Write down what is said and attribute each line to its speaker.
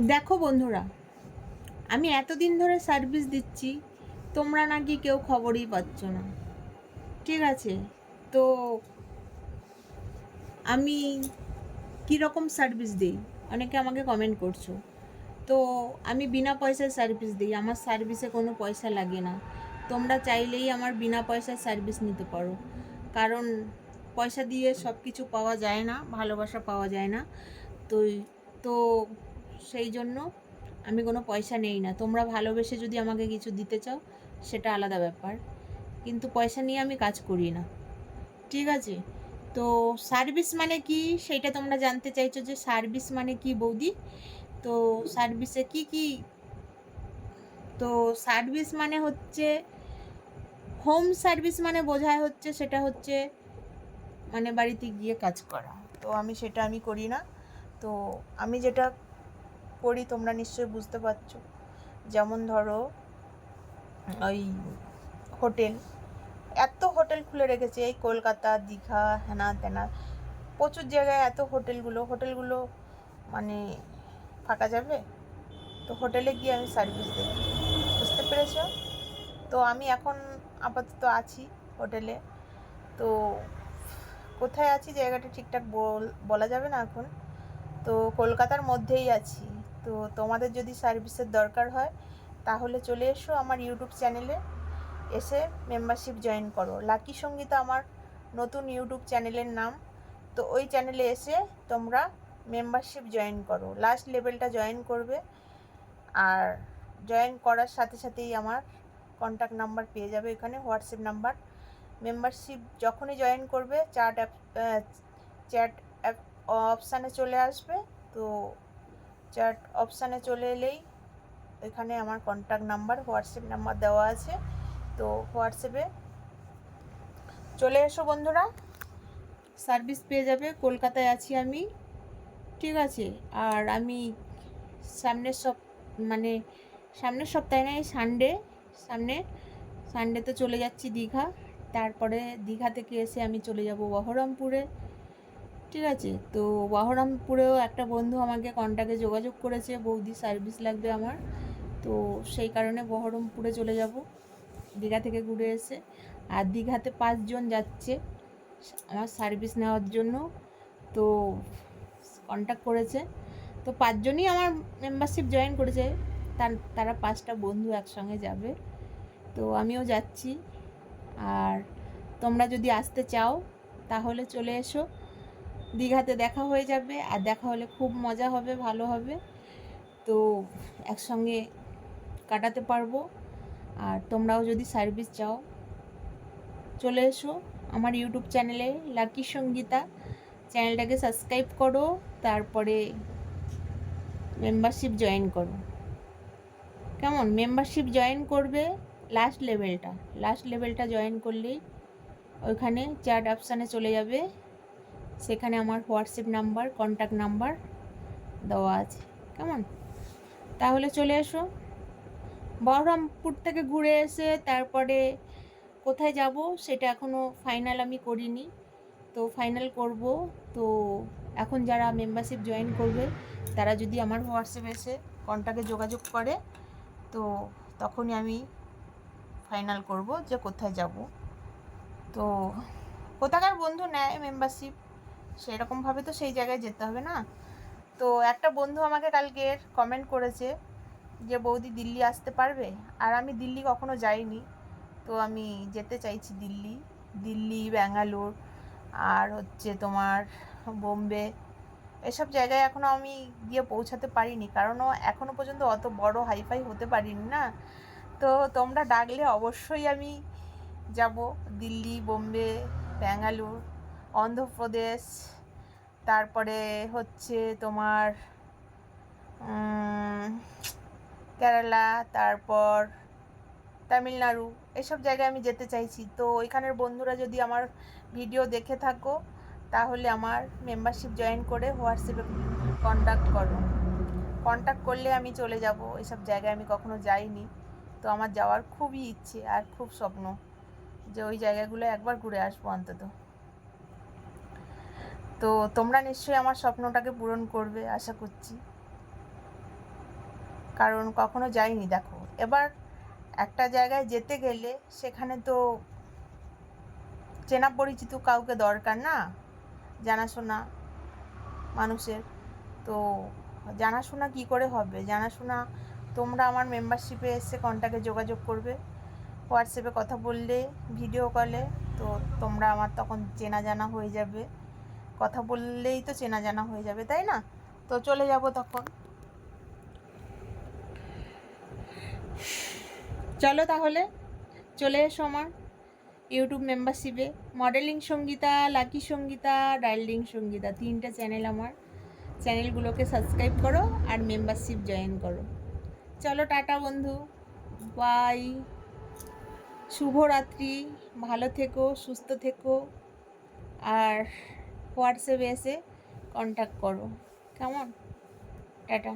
Speaker 1: দেখো বন্ধুরা, আমি এতদিন ধরে সার্ভিস দিচ্ছি, তোমরা নাকি কেউ খবরই পাচ্ছ না। ঠিক আছে? তো আমি কীরকম সার্ভিস দিই? অনেকে আমাকে কমেন্ট করছ। তো আমি বিনা পয়সায় সার্ভিস দিই, আমার সার্ভিসে কোনো পয়সা লাগে না। তোমরা চাইলেই আমার বিনা পয়সায় সার্ভিস নিতে পারো। কারণ পয়সা দিয়ে সব কিছু পাওয়া যায় না, ভালোবাসা পাওয়া যায় না। তো তো সেই জন্য আমি কোনো পয়সা নেই না। তোমরা ভালোবেসে যদি আমাকে কিছু দিতে চাও, সেটা আলাদা ব্যাপার। কিন্তু পয়সা নিয়ে আমি কাজ করি না। ঠিক আছে? তো সার্ভিস মানে কি? সেইটা তোমরা জানতে চাইছো যে সার্ভিস মানে কি বৌদি? তো সার্ভিসে কি কি? তো সার্ভিস মানে হচ্ছে, হোম সার্ভিস মানে বোঝায় হচ্ছে সেটা হচ্ছে মানে বাড়িতে গিয়ে কাজ করা। তো আমি সেটা আমি করি না। তো আমি যেটা করি তোমরা নিশ্চয়ই বুঝতে পারছ। যেমন ধরো, ওই হোটেল। এত হোটেল খুলে রেখেছে, এই কলকাতা, দীঘা, হেনা তেনা। প্রচুর জায়গায় এত হোটেলগুলো হোটেলগুলো মানে ফাঁকা যাবে? তো হোটেলে গিয়ে আমি সার্ভিস দিই। বুঝতে পেরেছ? তো আমি এখন আপাতত আছি হোটেলে। তো কোথায় আছি? জায়গাটা ঠিকঠাক বল, বলা যাবে না এখন। তো কলকাতার মধ্যেই আছি। তো তোমাদের যদি সার্ভিসের দরকার হয়, তাহলে চলে এসো আমার ইউটিউব চ্যানেলে এসে মেম্বারশিপ জয়েন করো। লাকি সঙ্গীতা আমার নতুন ইউটিউব চ্যানেলের নাম, তো ওই চ্যানেলে এসে তোমরা মেম্বারশিপ জয়েন করো। লাস্ট লেভেলটা জয়েন করবে, আর জয়েন করার সাথে সাথেই আমার কন্ট্যাক্ট নাম্বার পেয়ে যাবে এখানে হোয়াটসঅ্যাপ নাম্বার মেম্বারশিপ যখনই জয়েন করবে চ্যাট অ্যাপ চ্যাট অ্যাপ অপশানে চলে আসবে, তো চ্যাট অপশানে চলে এলেই এখানে আমার কন্ট্যাক্ট নাম্বার হোয়াটসঅ্যাপ নাম্বার দেওয়া আছে। তো হোয়াটসঅ্যাপে চলে এসো বন্ধুরা। সার্ভিস পেয়ে যাবে। কলকাতায় আছি আমি। ঠিক আছে? আর আমি সামনের সপ মানে সামনের সপ্তাহে না এই সানডে সামনে সানডেতে চলে যাচ্ছি দীঘা। তারপরে দীঘা থেকে এসে আমি চলে যাব বহরমপুরে। ঠিক আছে? তো বহরমপুরেও একটা বন্ধু আমাকে কন্ট্যাক্টে যোগাযোগ করেছে বৌদি সার্ভিস লাগবে আমার। তো সেই কারণে বহরমপুরে চলে যাব, দীঘা থেকে ঘুরে এসে। আর দীঘাতে পাঁচজন যাচ্ছে আমার সার্ভিস নেওয়ার জন্য। তো কন্ট্যাক্ট করেছে। তো পাঁচজনই আমার মেম্বারশিপ জয়েন করেছে। তার, তারা পাঁচটা বন্ধু একসঙ্গে যাবে। তো আমিও যাচ্ছি। আর তোমরা যদি আসতে চাও, তাহলে চলে এসো। দীঘাতে দেখা হয়ে যাবে, আর দেখা হলে খুব মজা হবে, ভালো হবে। তো একসঙ্গে কাটাতে পারব। আর তোমরাও যদি সার্ভিস চাও, চলে এসো আমার ইউটিউব চ্যানেলে লাকি সঙ্গীতা। চ্যানেলটাকে সাবস্ক্রাইব করো, তারপরে মেম্বারশিপ জয়েন করো। কেমন? মেম্বারশিপ জয়েন করবে লাস্ট লেভেলটা লাস্ট লেভেলটা জয়েন করলেই ওইখানে চ্যাট অপশানে চলে যাবে। সেখানে আমার হোয়াটসঅ্যাপ নাম্বার কন্ট্যাক্ট নাম্বার দেওয়া আছে। কেমন? তাহলে চলে এসো। বহরমপুর থেকে ঘুরে এসে তারপরে কোথায় যাব সেটা এখনও ফাইনাল আমি করিনি। তো ফাইনাল করব। তো এখন যারা মেম্বারশিপ জয়েন করবে, তারা যদি আমার হোয়াটসঅ্যাপ এসে কন্ট্যাক্টে যোগাযোগ করে, তো তখনই আমি ফাইনাল করব যে কোথায় যাব। তো কোথাকার বন্ধু নেয় মেম্বারশিপ সেরকমভাবে তো সেই জায়গায় যেতে হবে না। তো একটা বন্ধু আমাকে কালকের কমেন্ট করেছে যে, বৌদি দিল্লি আসতে পারবে? আর আমি দিল্লি কখনো যাইনি। তো আমি যেতে চাইছি দিল্লি। দিল্লি, ব্যাঙ্গালোর, আর হচ্ছে তোমার বোম্বে। এসব জায়গায় এখনও আমি গিয়ে পৌঁছাতে পারিনি। কারণ এখনও পর্যন্ত অত বড় হাইফাই হতে পারিনি না। তো তোমরা ডাকলে অবশ্যই আমি যাব। দিল্লি, বোম্বে, ব্যাঙ্গালোর। অন্ধ্রপ্রদেশ, তারপরে হচ্ছে তোমার কেরালা, তারপর তামিলনাড়ু, এসব জায়গায় আমি যেতে চাইছি। তো ওইখানের বন্ধুরা যদি আমার ভিডিও দেখে থাকো, তাহলে আমার মেম্বারশিপ জয়েন করে হোয়াটসঅ্যাপে কন্ট্যাক্ট করো। কন্ট্যাক্ট করলে আমি চলে যাব। এসব জায়গায় আমি কখনো যাইনি। তো আমার যাওয়ার খুবই ইচ্ছে আর খুব স্বপ্ন যে ওই জায়গাগুলো একবার ঘুরে আসব অন্তত। তো তোমরা নিশ্চয়ই আমার স্বপ্নটাকে পূরণ করবে, আশা করছি। কারণ কখনো যাইনি, দেখো। এবার একটা জায়গায় যেতে গেলে সেখানে তো চেনা পরিচিত কাউকে দরকার না, জানাশোনা মানুষের। তো জানাশোনা কি করে হবে? জানাশোনা তোমরা আমার মেম্বারশিপে এসে কন্ট্যাক্টে যোগাযোগ করবে। হোয়াটসঅ্যাপে কথা বললে ভিডিও কলে তো তোমরা আমার তখন চেনা জানা হয়ে যাবে। কথা বললেই তো চেনা জানা হয়ে যাবে, তাই না? তো চলে যাব তখন। চলো তাহলে, চলে এসো আমার ইউটিউব মেম্বারশিপে মডেলিং সঙ্গীতা লাকি সঙ্গীতা ডাইল্ডিং সঙ্গীতা, তিনটে চ্যানেল আমার। চ্যানেলগুলোকে সাবস্ক্রাইব করো আর মেম্বারশিপ জয়েন করো। চলো, টাটা বন্ধু। বাই শুভরাত্রি। ভালো থেকো, সুস্থ থেকো। আর হোয়াটসঅ্যাপে এসে কন্ট্যাক্ট করো। কেমন? টাটা।